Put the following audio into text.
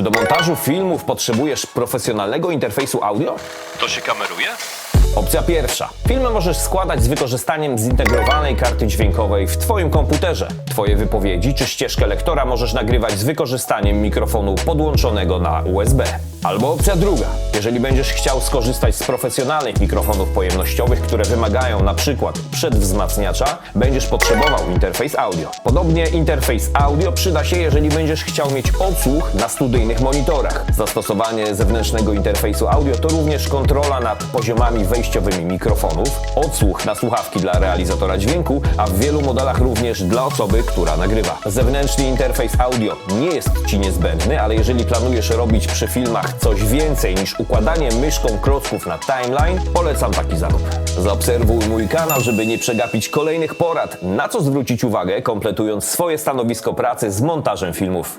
Czy do montażu filmów potrzebujesz profesjonalnego interfejsu audio? To się kameruje? Opcja pierwsza. Filmy możesz składać z wykorzystaniem zintegrowanej karty dźwiękowej w Twoim komputerze. Twoje wypowiedzi czy ścieżkę lektora możesz nagrywać z wykorzystaniem mikrofonu podłączonego na USB. Albo opcja druga. Jeżeli będziesz chciał skorzystać z profesjonalnych mikrofonów pojemnościowych, które wymagają przykład przedwzmacniacza, będziesz potrzebował interfejs audio. Podobnie interfejs audio przyda się, jeżeli będziesz chciał mieć odsłuch na studyjnych monitorach. Zastosowanie zewnętrznego interfejsu audio to również kontrola nad poziomami wejściowymi mikrofonów, odsłuch na słuchawki dla realizatora dźwięku, a w wielu modelach również dla osoby, która nagrywa. Zewnętrzny interfejs audio nie jest Ci niezbędny, ale jeżeli planujesz robić przy filmach coś więcej niż układanie myszką klocków na timeline, polecam taki zakup. Zaobserwuj mój kanał, żeby nie przegapić kolejnych porad, na co zwrócić uwagę, kompletując swoje stanowisko pracy z montażem filmów.